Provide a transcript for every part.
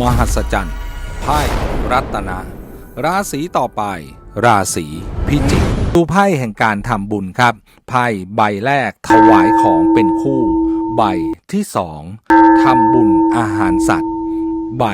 มหัศจรรย์ไพ่รัตนะ ราศีต่อไป ราศีพิจิกดูไพ่แห่งการทำบุญครับ ไพ่ใบแรกถวายของเป็นคู่ ใบที่สองทำบุญอาหารสัตว์ ใบ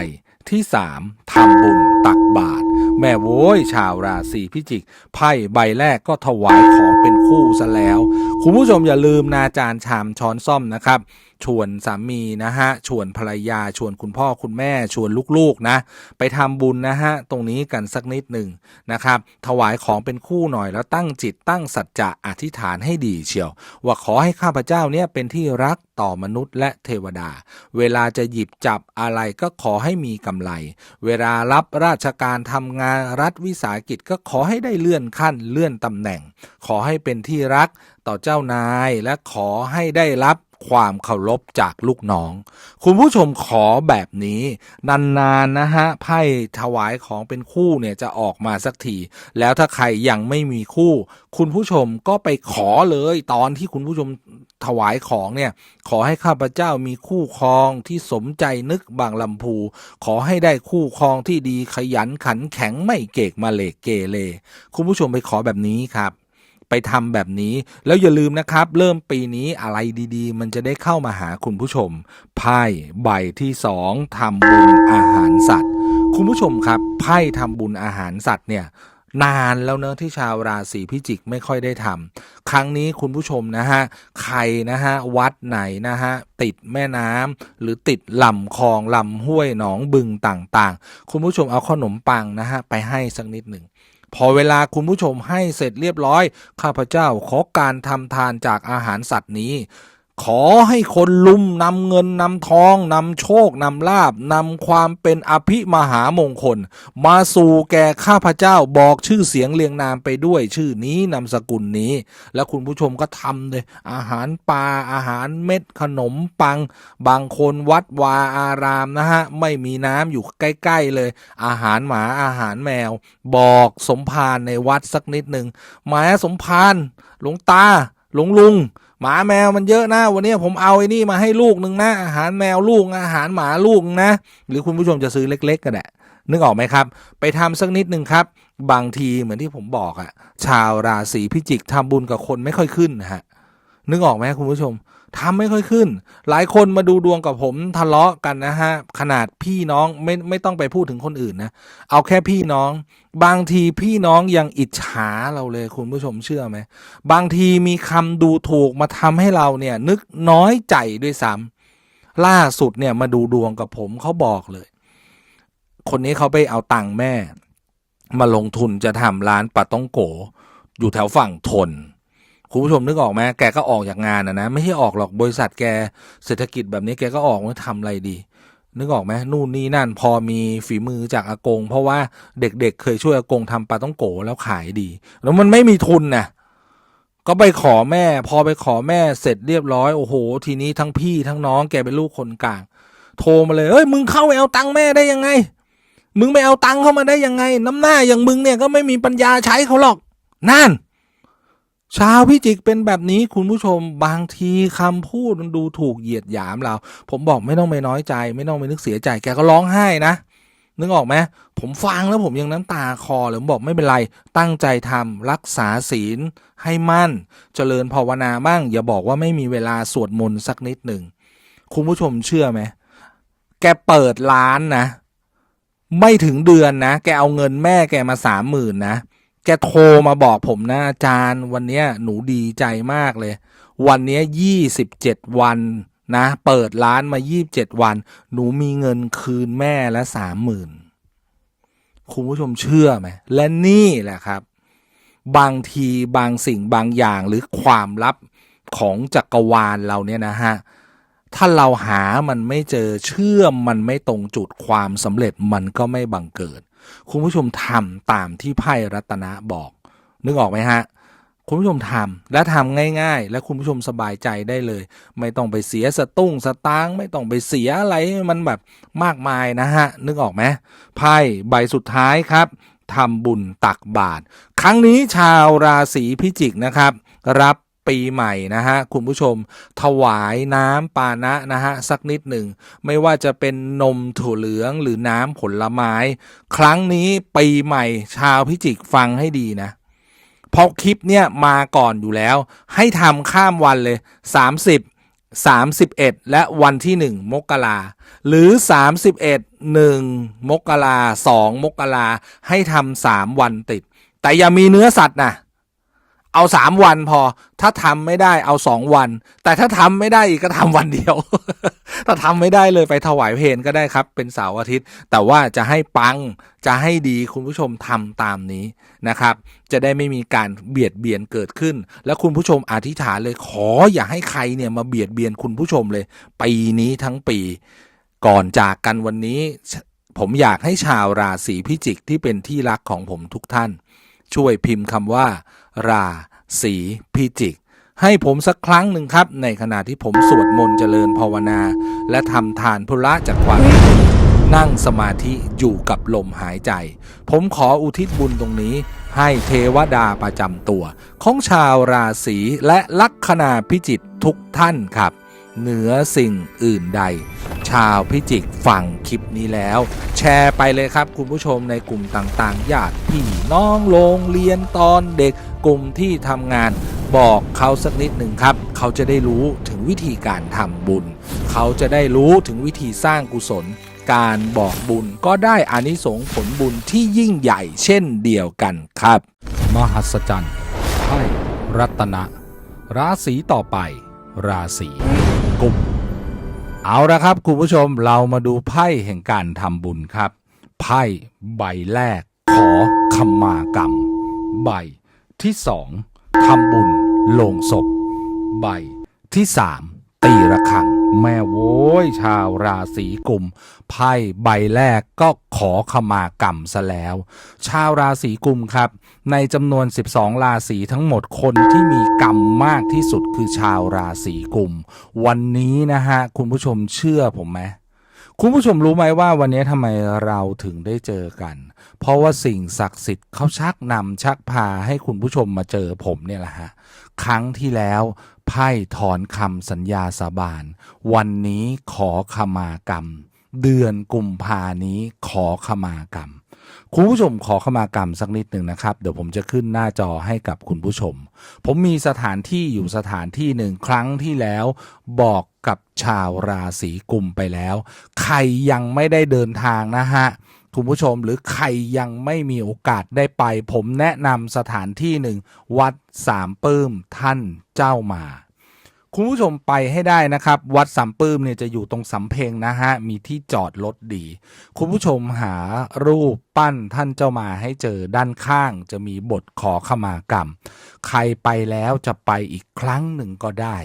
ที่สามทำบุญตักบาตรแม่โว้ยชาวราศีพิจิก ไพ่ใบแรกก็ถวายของเป็นคู่ซะแล้ว คุณผู้ชมอย่าลืมนาจารชามช้อนซ่อมนะครับ ชวนสามีนะฮะชวนภรรยาชวนคุณพ่อคุณแม่ชวนลูกๆนะ ไปทำบุญนะฮะตรงนี้กันสักนิดหนึ่งนะครับ ถวายของเป็นคู่หน่อยแล้วตั้งจิตตั้งสัจจะอธิษฐานให้ดีเชียว ว่าขอให้ข้าพเจ้าเนี่ยเป็นที่รักต่อมนุษย์และเทวดา เวลาจะหยิบจับอะไรก็ขอให้มีกำไร เวลารับราชการทำงานรัฐวิสาหกิจก็ขอให้ได้เลื่อนขั้นเลื่อนตำแหน่ง ขอให้เป็นที่รักต่อเจ้านายและขอให้ได้รับ ความเคารพจากลูกน้อง คุณผู้ชมขอแบบนี้ นานๆนะฮะไพ่ถวายของเป็นคู่เนี่ยจะออกมาสักทีแล้วถ้าใครยังไม่มีคู่ คุณผู้ชมก็ไปขอเลยตอนที่คุณผู้ชมถวายของเนี่ยขอให้ข้าพเจ้ามีคู่ครองที่สมใจนึกบางลำพู ขอให้ได้คู่ครองที่ดีขยันขันแข็งไม่เกกมาเลกเกเรคุณผู้ชมไปขอแบบนี้ครับ ไปทำแบบนี้ แล้วอย่าลืมนะครับ เริ่มปีนี้อะไรดีๆ มันจะได้เข้ามาหาคุณผู้ชมไพ่ใบที่สองทำบุญอาหารสัตว์ คุณผู้ชมครับไพ่ทำบุญอาหารสัตว์เนี่ยนานแล้วเนอะที่ชาวราศีพิจิกไม่ค่อยได้ทำครั้งนี้คุณผู้ชมนะฮะใครนะฮะวัดไหนนะฮะติดแม่น้ำหรือติดลำคลองลำห้วยหนองบึงต่างๆ คุณผู้ชมเอาขนมปังนะฮะไปให้สักนิดหนึ่ง พอเวลาคุณผู้ชมให้เสร็จเรียบร้อย ข้าพเจ้าขอการทำทานจากอาหารสัตว์นี้ ขอให้คนลุมนำเงินนำทองนำโชคนำลาบนำความเป็นอภิมหามงคล มาสู่แก่ข้าพเจ้าบอกชื่อเสียงเรียงนามไปด้วยชื่อนี้นามสกุลนี้ แล้วคุณผู้ชมก็ทำเลย อาหารปลาอาหารเม็ดขนมปัง บางคนวัดวาอารามนะฮะ ไม่มีน้ำอยู่ใกล้ ๆ เลย อาหารหมาอาหารแมว บอกสมภารในวัดสักนิดหนึ่งหมายสมภารหลวงตาหลวงลุง หมาแมวมันเยอะนะวันนี้ผมเอาไอ้นี่มาให้ลูกหนึ่งนะอาหารแมวลูกอาหารหมาลูกนะ หรือคุณผู้ชมจะซื้อเล็ก ๆก็ได้นึกออกไหมครับ ไปทำสักนิดหนึ่งครับ บางทีเหมือนที่ผมบอกอะชาวราศีพิจิกทำบุญกับคนไม่ค่อยขึ้นนะฮะนึกออกไหมคุณผู้ชม ทำไม่ค่อยขึ้น หลายคนมาดูดวงกับผมทะเลาะกันนะฮะ ขนาดพี่น้องไม่ไม่ต้องไปพูดถึงคนอื่นนะ เอาแค่พี่น้อง บางทีพี่น้องยังอิจฉาเราเลยคุณผู้ชมเชื่อไหม บางทีมีคำดูถูกมาทำให้เราเนี่ย นึกน้อยใจด้วยซ้ำล่าสุดเนี่ยมาดูดวงกับผมเขาบอกเลย คนนี้เขาไปเอาตังค์แม่ มาลงทุนจะทำร้านปาต้องโก อยู่แถวฝั่งทน คุณผู้ชมนึกออกไหมแกก็ออกจากงานนะนะไม่ใช่ออกหรอกบริษัทแกเศรษฐกิจแบบนี้แกก็ออกว่าทำอะไรดี นึกออกไหมนู่นนี่นั่น พอมีฝีมือจากอากง เพราะว่าเด็กๆเคยช่วยอากงทำปลาต้องโกแล้วขายดี แล้วมันไม่มีทุนนะก็ไปขอแม่ พอไปขอแม่เสร็จเรียบร้อย โอ้โห ทีนี้ทั้งพี่ทั้งน้องแกเป็นลูกคนกลาง โทรมาเลยเอ้ยมึงเข้าไปเอาตังค์แม่ได้ยังไง มึงไปเอาตังค์เข้ามาได้ยังไง น้ำหน้าอย่างมึงเนี่ยก็ไม่มีปัญญาใช้เขาหรอกนั่น ชาวพิจิกเป็นแบบนี้คุณผู้ชมบางทีคำพูดมันดูถูกเหยียดหยามเรา ผมบอกไม่ต้องไปน้อยใจ ไม่ต้องไปนึกเสียใจแกก็ร้องไห้นะนึกออกไหมผมฟังแล้วผมยังน้ำตาคอเลยผมบอกไม่เป็นไร ตั้งใจทำรักษาศีลให้มั่น เจริญภาวนาบ้าง อย่าบอกว่าไม่มีเวลาสวดมนต์สักนิดหนึ่งคุณผู้ชมเชื่อไหมแกเปิดร้านนะ ไม่ถึงเดือนนะ แกเอาเงินแม่แกมาสามหมื่นนะ แกโทรมาบอกผมนะอาจารย์วันนี้หนูดีใจมากเลย วันนี้ยี่สิบเจ็ดวันนะ เปิดร้านมายี่บเจ็ดวัน หนูมีเงินคืนแม่ละสามหมื่นคุณผู้ชมเชื่อไหม และนี่แหละครับ บางทีบางสิ่งบางอย่างหรือความลับของจักรวาลเราเนี่ยนะฮะ ถ้าเราหามันไม่เจอเชื่อมมันไม่ตรงจุดความสำเร็จมันก็ไม่บังเกิด คุณผู้ชมทำตามที่ไพ่รัตนะบอก นึกออกไหมฮะ คุณผู้ชมทำและทำง่าย ๆ และคุณผู้ชมสบายใจได้เลย ไม่ต้องไปเสียสตุ้งสตางไม่ต้องไปเสียอะไรมันแบบมากมายนะฮะ นึกออกไหมไพ่ใบสุดท้ายครับทำบุญตักบาตรครั้งนี้ชาวราศีพิจิกนะครับ รับ ปีใหม่นะฮะคุณผู้ชม ถวายน้ำปานะนะฮะสักนิดหนึ่ง ไม่ว่าจะเป็นนมถั่วเหลืองหรือน้ำผลไม้ ครั้งนี้ปีใหม่ชาวพิจิกฟังให้ดีนะเพราะคลิปเนี่ยมาก่อนอยู่แล้ว ให้ทำข้ามวันเลย 30 31 และวันที่ 1 มกราหรือ 31 1 มกรา2มกราให้ทำสามวันติด แต่อย่ามีเนื้อสัตว์นะ เอาสามวันพอ ถ้าทำไม่ได้เอาสองวัน แต่ถ้าทำไม่ได้อีกก็ทำวันเดียว ถ้าทำไม่ได้เลยไปถวายเพลก็ได้ครับ เป็นเสาร์อาทิตย์ แต่ว่าจะให้ปังจะให้ดีคุณผู้ชมทำตามนี้นะครับ จะได้ไม่มีการเบียดเบียนเกิดขึ้น แล้วคุณผู้ชมอธิษฐานเลยขออย่าให้ใครเนี่ยมาเบียดเบียนคุณผู้ชมเลยปีนี้ทั้งปี ก่อนจากกันวันนี้ ผมอยากให้ชาวราศีพิจิกที่เป็นที่รักของผมทุกท่าน ช่วยพิมพ์คำว่า ราศีพิจิก ให้ผมสักครั้งหนึ่งครับ ในขณะที่ผมสวดมนต์เจริญภาวนา และทำทานพุระจากความนั่งสมาธิอยู่กับลมหายใจ ผมขออุทิศบุญตรงนี้ ให้เทวดาประจำตัว ของชาวราศีและลัคนาพิจิตทุกท่านครับ เหนือสิ่งอื่นใด ชาวพิจิกฟังคลิปนี้แล้ว แชร์ไปเลยครับคุณผู้ชมในกลุ่มต่างๆญาติพี่น้องโรงเรียนตอนเด็กกลุ่มที่ทำงานบอกเขาสักนิดหนึ่งครับ เขาจะได้รู้ถึงวิธีการทำบุญ เขาจะได้รู้ถึงวิธีสร้างกุศล การบอกบุญก็ได้อานิสงส์ผลบุญที่ยิ่งใหญ่เช่นเดียวกันครับ มหัศจรรย์ไพ่รัตนะ ราศีต่อไป ราศี กุมเอาละครับคุณผู้ชมเรามาดูไพ่แห่งการทำบุญครับ ไพ่ใบแรก ขอขมากรรม ใบที่สองทำบุญลงศพ ใบที่สาม ตีระฆัง แม่โว้ยชาวราศีกุมไพ่ใบแรกก็ขอขมากรรมซะแล้ว ชาวราศีกุมครับ ในจำนวน 12 ราศีทั้งหมดคนที่มีกรรมมากที่สุดคือชาวราศีกุม วันนี้นะฮะคุณผู้ชมเชื่อผมไหม คุณผู้ชมรู้ไหมว่าวันนี้ทำไมเราถึงได้เจอกัน เพราะว่าสิ่งศักดิ์สิทธิ์เขาชักนำชักพาให้คุณผู้ชมมาเจอผมเนี่ยแหละฮะ ครั้งที่แล้วไพ่ถอนคำสัญญาสาบาน วันนี้ขอขมากรรม เดือนกุมภานี้ขอขมากรรม คุณผู้ชมขอขมากรรมสักนิดหนึ่งนะครับ เดี๋ยวผมจะขึ้นหน้าจอให้กับคุณผู้ชม ผมมีสถานที่อยู่สถานที่หนึ่งครั้งที่แล้วบอกกับชาวราศีกุมไปแล้ว ใครยังไม่ได้เดินทางนะฮะคุณผู้ชมหรือใครยังไม่มีโอกาสได้ไป ผมแนะนำสถานที่หนึ่งวัดสามปื้มท่านเจ้ามา คุณผู้ชมไปให้ได้นะครับ วัดสามปื้มเนี่ยจะอยู่ตรงสำเพงนะฮะ มีที่จอดรถดี คุณผู้ชมหารูปปั้นท่านเจ้ามาให้เจอด้านข้าง จะมีบทขอขมากรรม ใครไปแล้วจะไปอีกครั้งหนึ่งก็ได้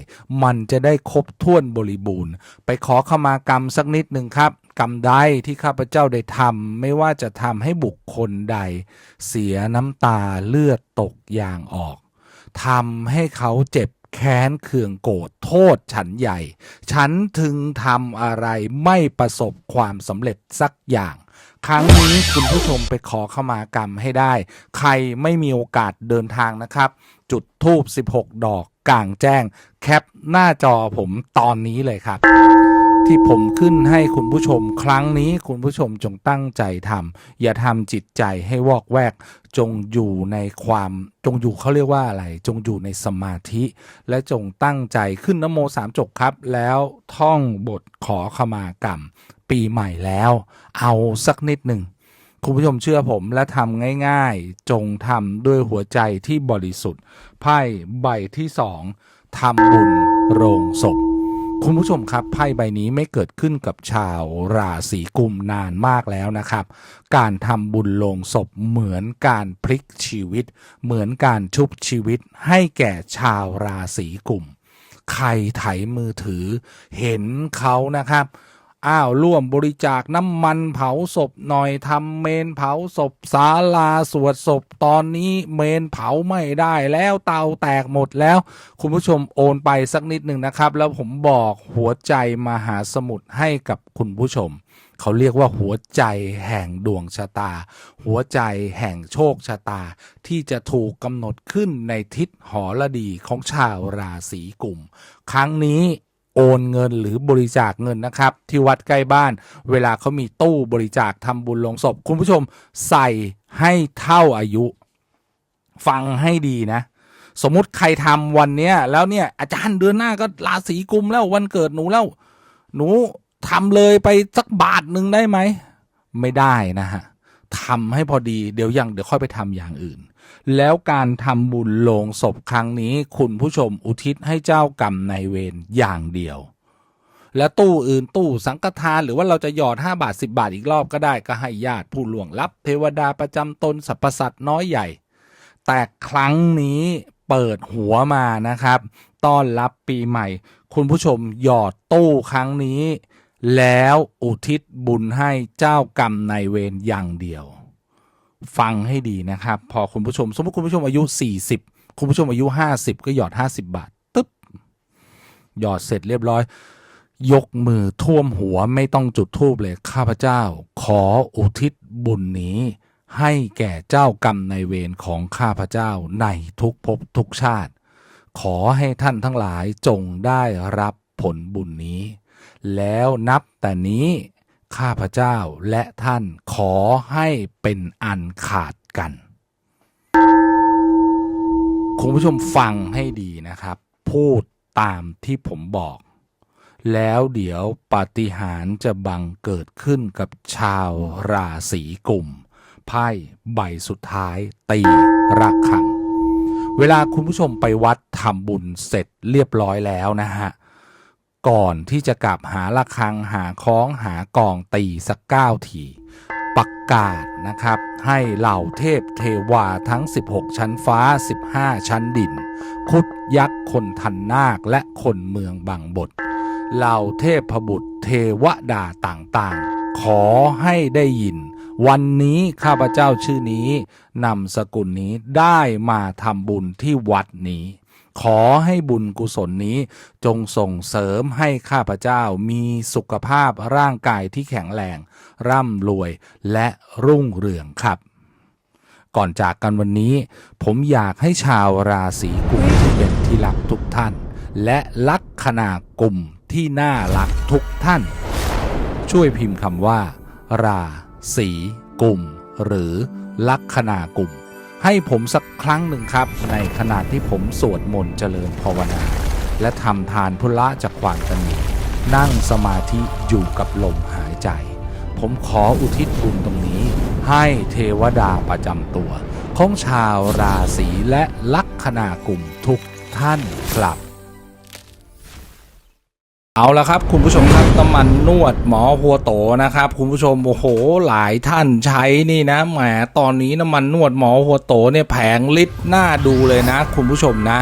มันจะได้ครบถ้วนบริบูรณ์ ไปขอขมากรรมสักนิดหนึ่งครับ กรรมใดที่ข้าพเจ้าได้ทำไม่ว่าจะทำให้บุคคลใด เสียน้ำตาเลือดตกยางออกทำให้เขาเจ็บ แค้นเคืองโกรธโทษฉันใหญ่ ฉันถึงทำอะไรไม่ประสบความสำเร็จสักอย่าง ครั้งนี้คุณผู้ชมไปขอเข้ามากรรมให้ได้ ใครไม่มีโอกาสเดินทางนะครับ จุดทูบ16 ดอกกลางแจ้ง แคปหน้าจอผมตอนนี้เลยครับ ที่ผมขึ้นให้คุณผู้ชมครั้งนี้คุณผู้ชมจงตั้งใจทำอย่าทำจิตใจให้วอกแวก จงอยู่ในความจงอยู่เขาเรียกว่าอะไร จงอยู่ในสมาธิ และจงตั้งใจขึ้นนโมสามจบครับ แล้วท่องบทขอขมากรรม ปีใหม่แล้ว เอาสักนิดหนึ่งคุณผู้ชมเชื่อผมและทำง่ายๆ จงทำด้วยหัวใจที่บริสุทธิ์ไพ่ใบที่สองทำบุญโรงศพ คุณผู้ชมครับไพ่ใบนี้ไม่เกิดขึ้นกับชาวราศีกุมนานมากแล้วนะครับ การทำบุญลงศพเหมือนการพลิกชีวิต เหมือนการชุบชีวิตให้แก่ชาวราศีกุม ใครไถมือถือเห็นเขานะครับ อ้าวร่วมบริจาคน้ำมันเผาศพหน่อยทำเมนเผาศพศาลาสวดศพตอนนี้เมนเผาไม่ได้แล้วเตาแตกหมดแล้ว คุณผู้ชมโอนไปสักนิดหนึ่งนะครับ แล้วผมบอกหัวใจมหาสมุทรให้กับคุณผู้ชม เขาเรียกว่าหัวใจแห่งดวงชะตา หัวใจแห่งโชคชะตา ที่จะถูกกำหนดขึ้นในทิศหอระดีของชาวราศีกุม ครั้งนี้ โอนเงินหรือบริจาคเงินนะครับ ที่วัดใกล้บ้าน เวลาเขามีตู้บริจาคทำบุญลงศพ คุณผู้ชมใส่ให้เท่าอายุ ฟังให้ดีนะ สมมติใครทำวันเนี้ยแล้วเนี่ยอาจารย์เดือนหน้าก็ราศีกุมแล้ววันเกิดหนูแล้ว หนูทำเลยไปสักบาทหนึ่งได้ไหม ไม่ได้นะฮะทำให้พอดีเดี๋ยวยังเดี๋ยวค่อยไปทำอย่างอื่น แล้วการทำบุญโลงศพครั้งนี้ คุณผู้ชมอุทิศให้เจ้ากรรมนายเวรอย่างเดียว และตู้อื่นตู้สังฆทานหรือว่าเราจะหยอด 5 บาท 10 บาทอีกรอบก็ได้ก็ให้ญาติผู้หลวงลับ เทวดาประจำตนสรรพสัตว์น้อยใหญ่ แต่ครั้งนี้เปิดหัวมานะครับ ต้อนรับปีใหม่ คุณผู้ชมหยอดตู้ครั้งนี้ แล้วอุทิศบุญให้เจ้ากรรมนายเวรอย่างเดียว ฟังให้ดีนะครับ พอคุณผู้ชม สมมติคุณผู้ชมอายุ 40 คุณผู้ชมอายุ 50 ก็หยอด 50 บาทตึ๊บหยอดเสร็จเรียบร้อย ยกมือท่วมหัวไม่ต้องจุดธูปเลยข้าพเจ้า ขออุทิศบุญนี้ให้แก่เจ้ากรรมในเวรของข้าพเจ้าในทุกภพทุกชาติ ขอให้ท่านทั้งหลายจงได้รับผลบุญนี้ แล้วนับแต่นี้ ข้าพเจ้าและท่านขอให้เป็นอันขาดกัน คุณผู้ชมฟังให้ดีนะครับ พูดตามที่ผมบอก แล้วเดี๋ยวปาฏิหาริย์จะบังเกิดขึ้นกับชาวราศีกลุ่ม ไพ่ใบสุดท้ายตีระฆัง เวลาคุณผู้ชมไปวัดทำบุญเสร็จเรียบร้อยแล้วนะฮะ ก่อนที่จะกลับหาระฆังหาคล้องหากองตีสักเก้าทีประกาศนะครับ ให้เหล่าเทพเทวาทั้ง 16 ชั้นฟ้า 15 ชั้นดิน คุดยักษ์คนทันนาคและคนเมืองบางบทเหล่าเทพบุตรเทวดาต่างๆ ขอให้ได้ยิน วันนี้ข้าพเจ้าชื่อนี้นำสกุลนี้ได้มาทำบุญที่วัดนี้ ขอให้บุญกุศลนี้จงส่งเสริมให้ข้าพเจ้ามีสุขภาพร่างกายที่แข็งแรง ร่ำรวยและรุ่งเรืองครับ ก่อนจากกันวันนี้ ผมอยากให้ชาวราศีกุมที่เป็นที่รักทุกท่าน และลัคนากลุ่มที่น่ารักทุกท่าน ช่วยพิมพ์คำว่า ราศีกุมหรือลัคนากุม ให้ผมสักครั้งหนึ่งครับ ในขณะที่ผมสวดมนต์เจริญภาวนา และทำทานพุละจากความตนีนั่งสมาธิอยู่กับลมหายใจ ผมขออุทิศบุญตรงนี้ ให้เทวดาประจำตัว ของชาวราศีและลัคนากุ่มทุกท่านครับ เอาละครับคุณผู้ชมครับน้ำมันนวดหมอหัวโตนะครับคุณผู้ชมโอ้โหหลายท่านใช้นี่นะแหมตอนนี้น้ำมันนวดหมอหัวโตเนี่ยแผงลิตรหน้าดูเลยนะ คุณผู้ชมนะ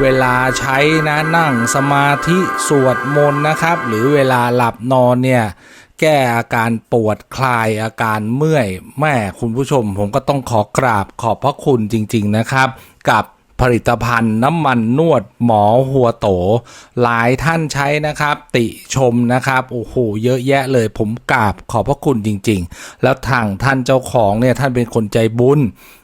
เวลาใช้นะนั่งสมาธิสวดมนต์นะครับ หรือเวลาหลับนอนเนี่ยแก้อาการปวดคลายอาการเมื่อยแม่คุณผู้ชม ผมก็ต้องขอกราบขอบพระคุณจริง ๆนะครับ กับ ผลิตภัณฑ์น้ำมันนวดหมอหัวโต หลายท่านใช้นะครับ ติชมนะครับโอ้โหเยอะแยะเลยผมกราบขอบพระคุณจริง ๆ แล้วทางท่านเจ้าของเนี่ยท่านเป็นคนใจบุญ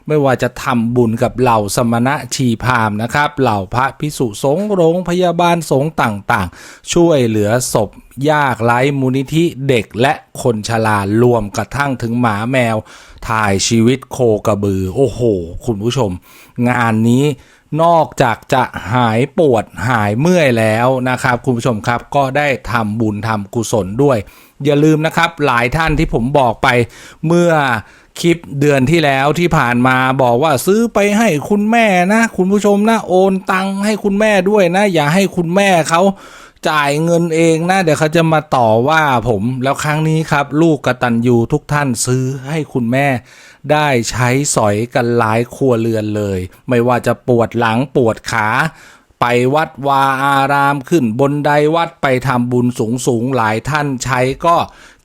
ไม่ว่าจะทำบุญกับเหล่าสมณะชีพามนะครับ เหล่าพระพิสุสงฆ์โรงพยาบาลสงฆ์ต่างๆ ช่วยเหลือศพยากไร้มูลนิธิเด็กและคนชรารวมกระทั่งถึงหมาแมว ถ่ายชีวิตโคกระบือ โอ้โห คุณผู้ชม งานนี้นอกจากจะหายปวดหายเมื่อยแล้วนะครับ คุณผู้ชมครับก็ได้ทำบุญทำกุศลด้วย อย่าลืมนะครับหลายท่านที่ผมบอกไปเมื่อ คลิปเดือนที่แล้วที่ผ่านมาบอกว่าซื้อไปให้คุณแม่นะ คุณผู้ชมนะโอนตังให้คุณแม่ด้วยนะ อย่าให้คุณแม่เขาจ่ายเงินเองนะ เดี๋ยวเขาจะมาต่อว่าผมแล้วครั้งนี้ครับ ลูกกระตัญญูทุกท่านซื้อให้คุณแม่ได้ใช้สอยกันหลายครัวเรือนเลย ไม่ว่าจะปวดหลังปวดขาไปวัดวาอารามขึ้นบนไดวัดไปทำบุญสูงสูงหลายท่านใช้ก็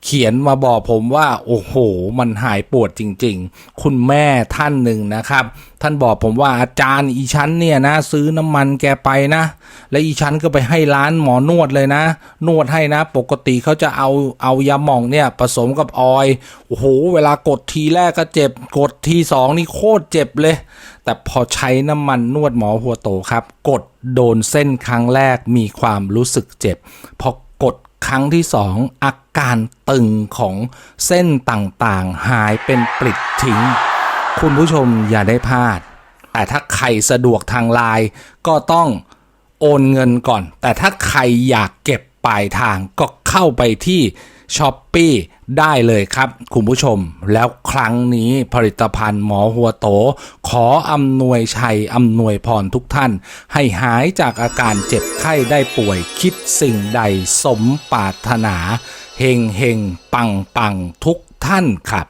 เขียนมาบอกผมว่า โอ้โห มันหายปวดจริง ๆ คุณแม่ท่านหนึ่งนะครับ ท่านบอกผมว่าอาจารย์อีชั้นเนี่ยนะ ซื้อน้ำมันแกไปนะ และอีชั้นก็ไปให้ร้านหมอนวดเลยนะ นวดให้นะ ปกติเขาจะเอาเอายาหม่องเนี่ย ผสมกับออยโอ้โห เวลากดทีแรกก็เจ็บ กดทีสองนี่โคตรเจ็บเลย แต่พอใช้น้ำมันนวดหมอหัวโตครับ กดโดนเส้นครั้งแรกมีความรู้สึกเจ็บ พอกดครั้งที่สองอา การตึงของเส้นต่างๆ หายเป็นปลิดทิ้ง คุณผู้ชมอย่าได้พลาด แต่ถ้าใครสะดวกทางไลน์ก็ต้องโอนเงินก่อน แต่ถ้าใครอยากเก็บปลายทางก็เข้าไปที่ช้อปปีได้เลยครับ คุณผู้ชม แล้วครั้งนี้ผลิตภัณฑ์หมอหัวโต ขออำนวยชัยอำนวยพรทุกท่าน ให้หายจากอาการเจ็บไข้ได้ป่วยคิดสิ่งใดสมปรารถนา เฮงเฮงปังปังทุกท่านครับ